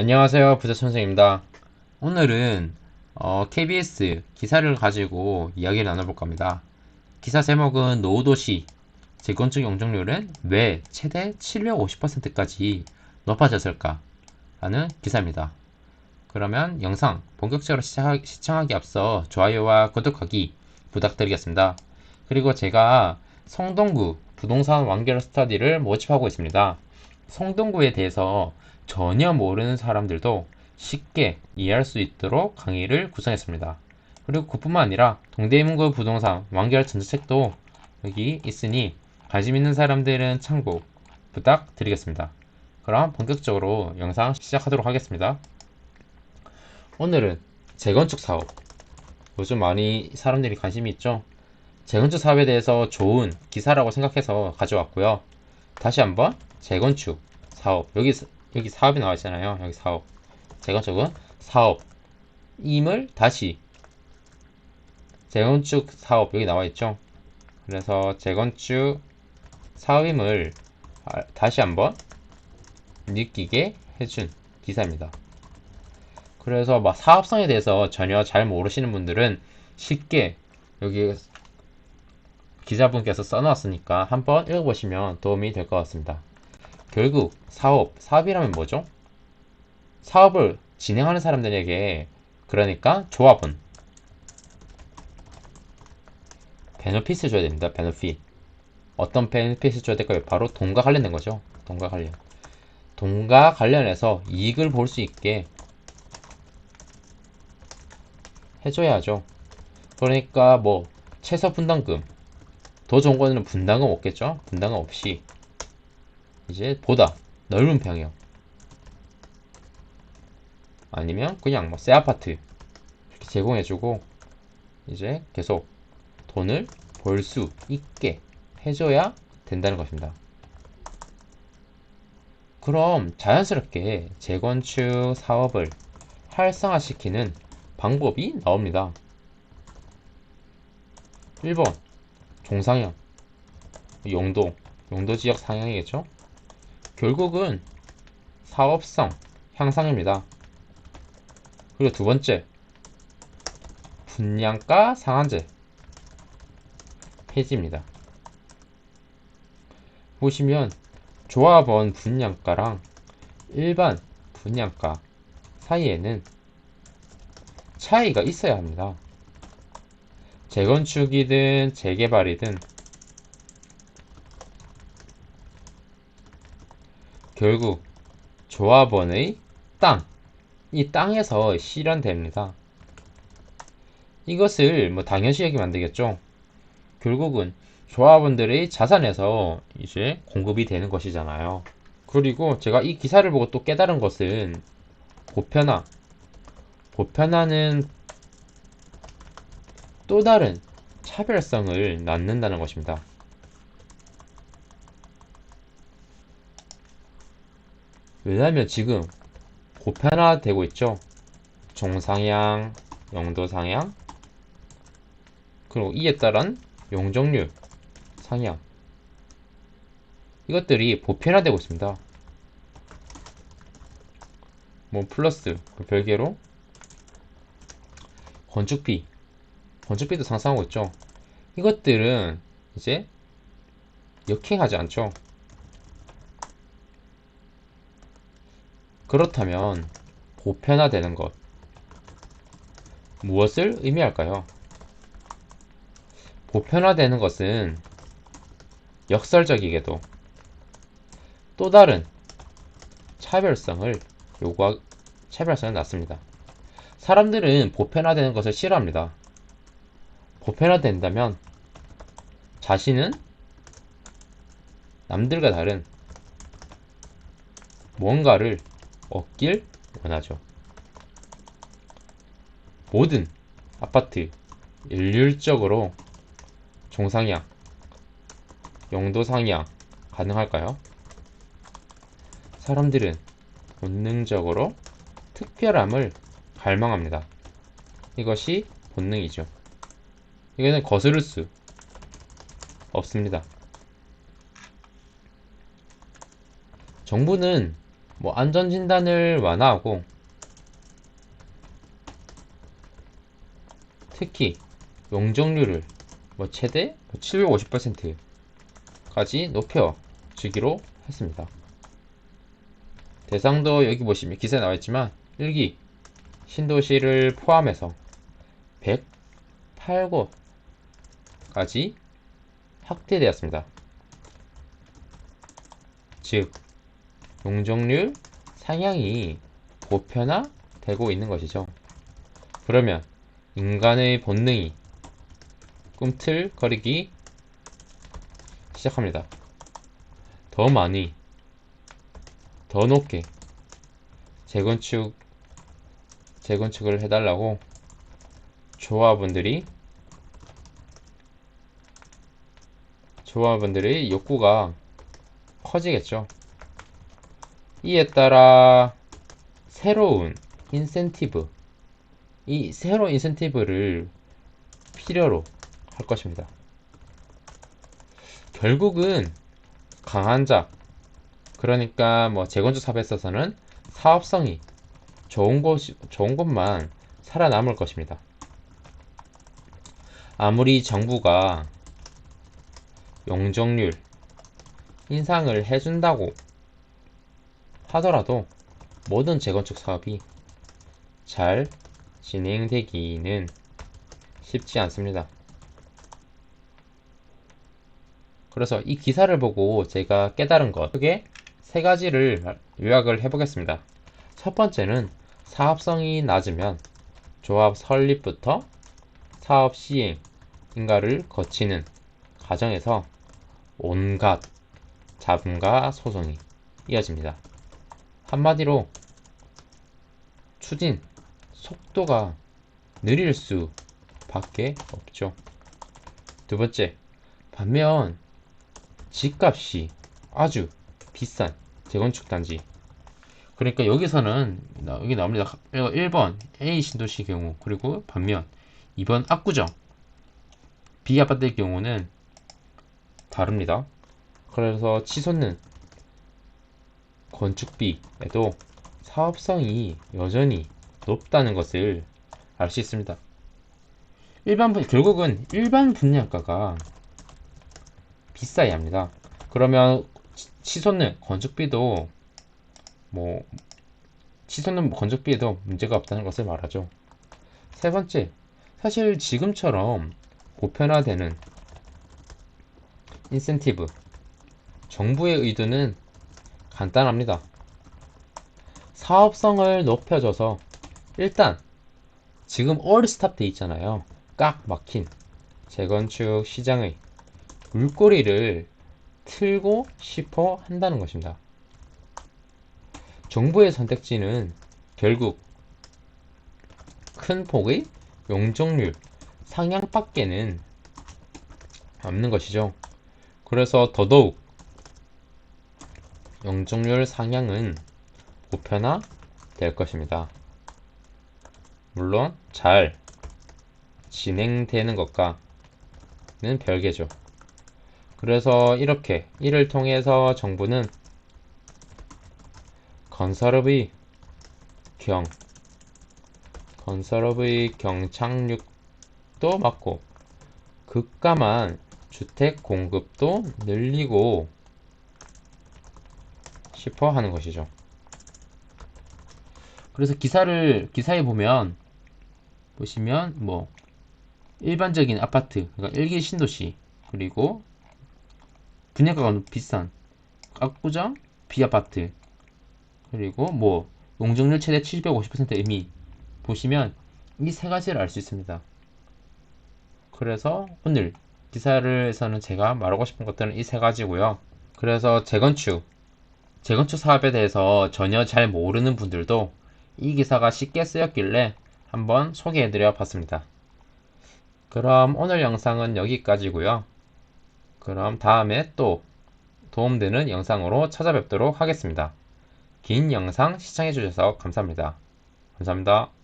안녕하세요. 부자선생입니다. 오늘은 어, KBS 기사를 가지고 이야기를 나눠볼 겁니다. 기사 제목은 노후도시 재건축 용적률은 왜 최대 750%까지 높아졌을까? 라는 기사입니다. 그러면 영상 본격적으로 시청하, 시청하기 앞서 좋아요와 구독하기 부탁드리겠습니다. 그리고 제가 성동구 부동산 완결 스터디를 모집하고 있습니다. 성동구에 대해서 전혀 모르는 사람들도 쉽게 이해할 수 있도록 강의를 구성했습니다. 그리고 그뿐만 아니라 동대문구 부동산 완결 전자책도 여기 있으니 관심 있는 사람들은 참고 부탁드리겠습니다. 그럼 본격적으로 영상 시작하도록 하겠습니다. 오늘은 재건축 사업. 요즘 많이 사람들이 관심이 있죠? 재건축 사업에 대해서 좋은 기사라고 생각해서 가져왔고요. 다시 한번 재건축 사업. 여기, 여기 사업이 나와 있잖아요. 여기 사업. 재건축은 사업 임을 다시 재건축 사업 여기 나와 있죠. 그래서 재건축 사업임을 아, 다시 한번 느끼게 해준 기사입니다. 그래서 막 사업성에 대해서 전혀 잘 모르시는 분들은 쉽게 여기 기자분께서 써놨으니까 한번 읽어보시면 도움이 될 것 같습니다. 결국 사업, 사업이라면 뭐죠? 사업을 진행하는 사람들에게 그러니까 조합원 베너핏을 줘야 됩니다. 베너핏 어떤 베너핏을 줘야 될까요? 바로 돈과 관련된 거죠. 돈과 관련 돈과 관련해서 이익을 볼 수 있게 해줘야죠. 그러니까 뭐 최소 분담금 더 좋은 거는 분담금 없겠죠? 분담금 없이 이제 보다 넓은 평형 아니면 그냥 뭐 새 아파트 이렇게 제공해주고 이제 계속 돈을 벌 수 있게 해줘야 된다는 것입니다. 그럼 자연스럽게 재건축 사업을 활성화시키는 방법이 나옵니다. 1번 종상형 용도 용도 지역 상향이겠죠? 결국은 사업성 향상입니다. 그리고 두 번째 분양가 상한제 폐지입니다. 보시면 조합원 분양가랑 일반 분양가 사이에는 차이가 있어야 합니다. 재건축이든 재개발이든 결국 조합원의 땅, 이 땅에서 실현됩니다. 이것을 뭐 당연시 안 되겠죠. 결국은 조합원들의 자산에서 이제 공급이 되는 것이잖아요. 그리고 제가 이 기사를 보고 또 깨달은 것은 보편화. 보편화는 또 다른 차별성을 낳는다는 것입니다. 왜냐하면 지금 보편화되고 있죠. 종상향, 영도상향, 그리고 이에 따른 용적률 상향. 이것들이 보편화되고 있습니다. 뭐 플러스 그 별개로 건축비, 건축비도 상승하고 있죠. 이것들은 이제 역행하지 않죠. 그렇다면 보편화되는 것 무엇을 의미할까요? 보편화되는 것은 역설적이게도 또 다른 차별성을 요구하 차별성을 낳습니다. 사람들은 보편화되는 것을 싫어합니다. 보편화된다면 자신은 남들과 다른 뭔가를 얻길 원하죠. 모든 아파트 일률적으로 종상향, 용도상향 가능할까요? 사람들은 본능적으로 특별함을 갈망합니다. 이것이 본능이죠. 이거는 거스를 수 없습니다. 정부는 뭐 안전진단을 완화하고 특히 용적률을 뭐 최대 750%까지 높여 주기로 했습니다. 대상도 여기 보시면 기사에 나와 있지만 1기 신도시를 포함해서 108곳까지 확대되었습니다. 즉, 용적률 상향이 보편화되고 있는 것이죠. 그러면 인간의 본능이 꿈틀거리기 시작합니다. 더 많이, 더 높게 재건축, 재건축을 해달라고 조합원들이 조합원들의 욕구가 커지겠죠. 이에 따라 새로운 인센티브, 이 새로운 인센티브를 필요로 할 것입니다. 결국은 강한 자, 그러니까 뭐 재건축 사업에 있어서는 사업성이 좋은 곳, 좋은 곳만 살아남을 것입니다. 아무리 정부가 용적률 인상을 해준다고 하더라도 모든 재건축 사업이 잘 진행되기는 쉽지 않습니다. 그래서 이 기사를 보고 제가 깨달은 것 크게 세 가지를 요약을 해보겠습니다. 첫 번째는 사업성이 낮으면 조합 설립부터 사업 시행, 인가를 거치는 과정에서 온갖 잡음과 소송이 이어집니다. 한마디로 추진 속도가 느릴 수 밖에 없죠. 두 번째, 반면 집값이 아주 비싼 재건축 단지. 그러니까 여기서는 여기 나옵니다. 1번 A 신도시 경우 그리고 반면 2번 압구정 B 아파트의 경우는 다릅니다. 그래서 치솟는 건축비에도 사업성이 여전히 높다는 것을 알 수 있습니다. 일반 분, 결국은 일반 분양가가 비싸야 합니다. 그러면 치솟는 건축비도 뭐 치솟는 건축비에도 문제가 없다는 것을 말하죠. 세 번째, 사실 지금처럼 보편화되는 인센티브, 정부의 의도는 간단합니다. 사업성을 높여줘서 일단 지금 올스탑 돼 있잖아요. 꽉 막힌 재건축 시장의 물꼬리를 틀고 싶어 한다는 것입니다. 정부의 선택지는 결국 큰 폭의 용적률 상향 밖에는 없는 것이죠. 그래서 더더욱 용적률 상향은 보편화 될 것입니다. 물론 잘 진행되는 것과는 별개죠. 그래서 이렇게 이를 통해서 정부는 건설업의 경 건설업의 경착륙도 막고 급감한 주택 공급도 늘리고 싶어 하는 것이죠. 그래서 기사를 기사에 보면 보시면 뭐 일반적인 아파트 그러니까 일기 신도시 그리고 분양가가 비싼 압구정 비아파트 그리고 뭐 용적률 최대 750% 의미 보시면 이 세 가지를 알 수 있습니다. 그래서 오늘 기사를에서는 제가 말하고 싶은 것들은 이 세 가지고요. 그래서 재건축 재건축 사업에 대해서 전혀 잘 모르는 분들도 이 기사가 쉽게 쓰였길래 한번 소개해드려 봤습니다. 그럼 오늘 영상은 여기까지고요. 그럼 다음에 또 도움되는 영상으로 찾아뵙도록 하겠습니다. 긴 영상 시청해주셔서 감사합니다. 감사합니다.